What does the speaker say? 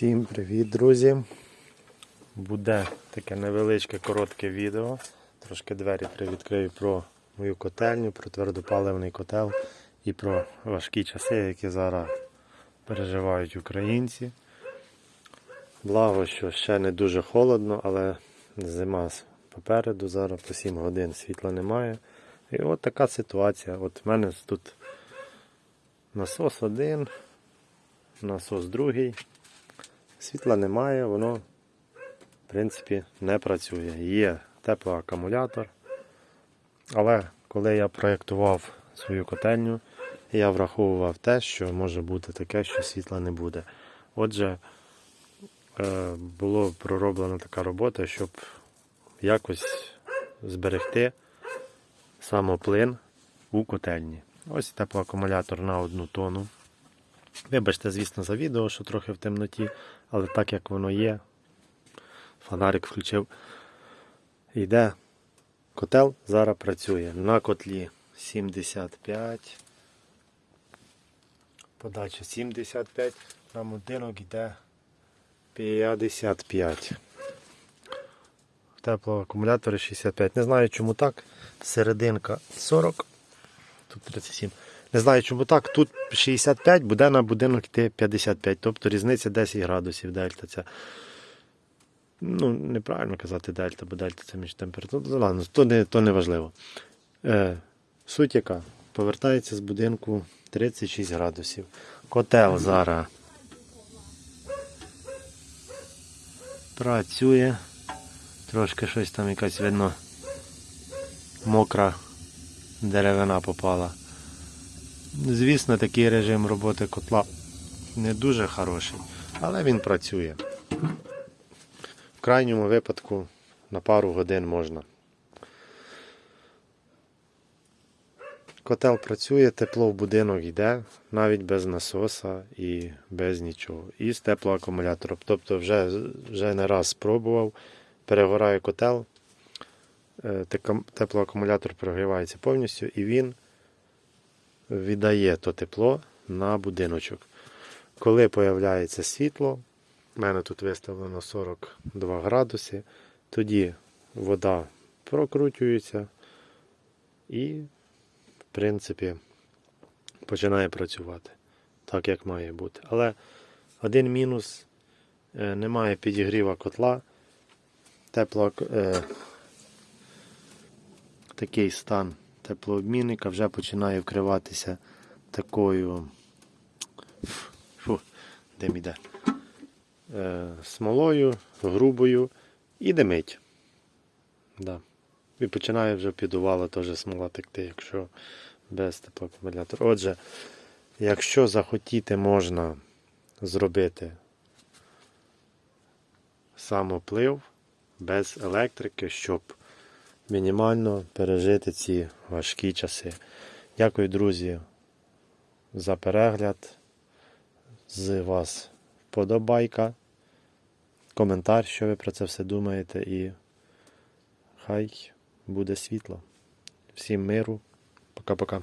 Всім привіт, друзі! Буде таке невеличке коротке відео. Трошки двері привідкрию про мою котельню, про твердопаливний котел і про важкі часи, які зараз переживають українці. Благо, що ще не дуже холодно, але зима попереду, зараз по 7 годин світла немає. І от така ситуація. От в мене тут насос один, насос другий. Світла немає, воно, в принципі, не працює. Є теплоакумулятор. Але коли я проєктував свою котельню, я враховував те, що може бути таке, що світла не буде. Отже, е, було пророблена така робота, щоб якось зберегти самоплин у котельні. Ось теплоакумулятор на одну тонну. Вибачте, звісно, за відео, що трохи в темноті, але так як воно є, фонарик включив. Йде. Котел зараз працює. На котлі 75. Подача 75. На будинок йде 55. Теплоакумулятори 65. Не знаю, чому так. Серединка 40. Тут 37. Не знаю, чому так. Тут 65, буде на будинок йти 55. Тобто різниця 10 градусів дельта. Це, ну, неправильно казати дельта, бо дельта це між температурою. Ну, ладно, то не, то не важливо. Е, суть яка? Повертається з будинку 36 градусів. Котел зараз працює. Трошки щось там якась видно мокра деревина попала. Звісно, такий режим роботи котла не дуже хороший, але він працює. В крайньому випадку на пару годин можна. Котел працює, тепло в будинок йде, навіть без насоса і без нічого. І з теплоакумулятором. Тобто вже, вже не раз спробував, перегорає котел, е, теплоакумулятор прогрівається повністю і він віддає то тепло на будиночок. Коли появляється світло, в мене тут виставлено 42 градуси, тоді вода прокручується і, в принципі, починає працювати так, як має бути. Але один мінус е, немає підігріва котла. Тепло, е, такий стан теплообмінника вже починає вкриватися такою фу, дим іде, е, смолою, грубою і димить. Да. І починає вже підувало теж смола текти, якщо без теплоакумулятора. Отже, якщо захотіти, можна зробити самоплив без електрики, щоб мінімально пережити ці важкі часи. Дякую, друзі, за перегляд. З вас вподобайка, коментар, що ви про це все думаєте, і хай буде світло. Всім миру. Пока-пока.